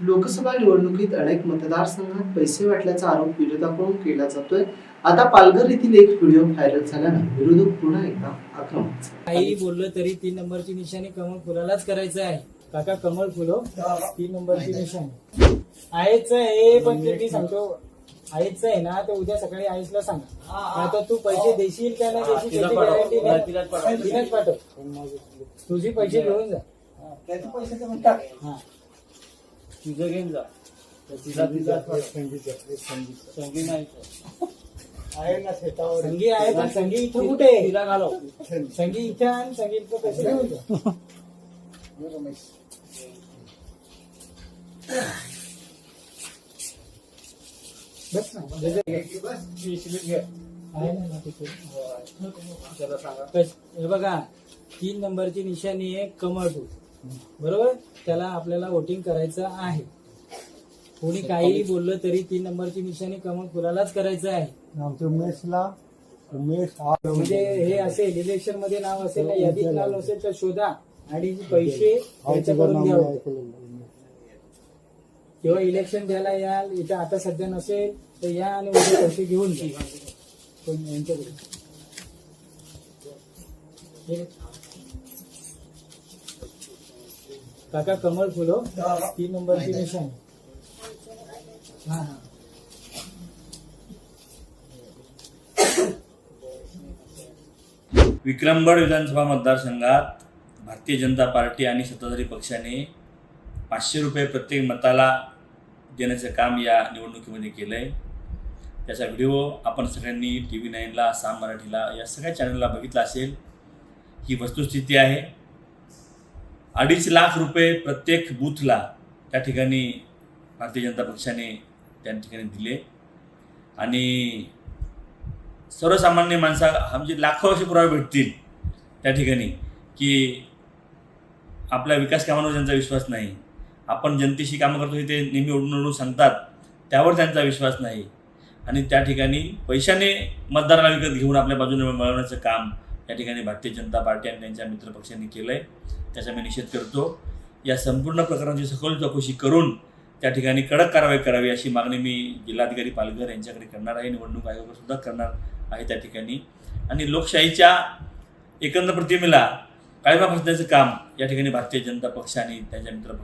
लोकसभा निवडणुकीत अनेक मतदारसंघात पैसे वाटल्याचा आरोप विरोधकांकडून केला जातोय. आता पालघर येथील एक व्हिडिओ व्हायरल झाल्यानं विरोधक पुन्हा एकदा आक्रमक झाले. काही बोललं तरी तीन नंबरची निशाणी कमळ फुलालाच करायचं आहे. काका कमळ फुलो तीन नंबरची निशाणी. आहेच आहे पण ते मी सांगतो. आहेच आहे ना तर उद्या सकाळी आईसला सांगा. आता तू पैसे देशील का नाही देशील त्याची गॅरंटी नाही. तिलाच पाठव. तुझे पैसे घेऊन जा. हा. तुझं घेऊन जा. तिला तिला संगी नाही संगी आहे पण संगी इथं कुठे? आहे? तिला घालव. संगी इथे आहे आणि संगी इथं पैसे घेऊन जा. बस ना. आहे ना ना तिथे. त्याला सांगा. कश- हे बघा तीन नंबरची निशाणी आहे कमळ फूल बरोबर? त्याला आपल्याला वोटिंग करायचं आहे. कोणी काही बोललं तरी तीन नंबरची निशाणी कमळ फुलालाच करायचं आहे. आमच्या उमेशला. उमेश हा म्हणजे हे असेल इलेक्शनमध्ये नाव असेल ना यादीत नाव नसेल तर शोधा आणि पैसे त्यांच्याकडून घ्या. किंवा इलेक्शन द्यायला याल इथं आता सध्या नसेल तर या आणि उद्या पैसे घेऊन जा यांच्याकडे. काका कमळ फुलो तीन नंबरची हा हा. विक्रमगड विधानसभा मतदारसंघात भारतीय जनता पार्टी आणि सत्ताधारी पक्षाने पाचशे रुपये प्रत्येक मताला देण्याचं काम या निवडणुकीमध्ये केलं आहे त्याचा व्हिडिओ आपण सगळ्यांनी टी व्ही नाईनला साम मराठीला या सगळ्या चॅनलला बघितला असेल. ही वस्तुस्थिती आहे. अडीच लाख रुपये प्रत्येक बूथला त्या ठिकाणी भारतीय जनता पक्षाने त्या ठिकाणी दिले. आणि सर्वसामान्य माणसा म्हणजे लाखो असे पुरावे भेटतील त्या ठिकाणी की आपल्या विकास कामांवर त्यांचा विश्वास नाही आपण जनतेशी कामं करतो हे ते नेहमी ओढून ओढून सांगतात त्यावर त्यांचा विश्वास नाही. आणि त्या ठिकाणी पैशाने मतदाराला विकत घेऊन आपल्या बाजूने मिळवण्याचं काम या ठिकाणी भारतीय जनता पार्टी आणि त्यांच्या मित्रपक्षांनी केलं आहे त्याचा मी निषेध करतो. या संपूर्ण प्रकरणाची सखोल चौकशी करून त्या ठिकाणी कडक कारवाई करावी अशी मागणी मी जिल्हाधिकारी पालघर यांच्याकडे करणार आहे. निवडणूक आयोगाकडे करणार आहे त्या ठिकाणी. आणि लोकशाहीच्या एकंदर प्रतिमेला काळबा फसण्याचं काम या ठिकाणी भारतीय जनता पक्ष आणि त्यांच्या मित्र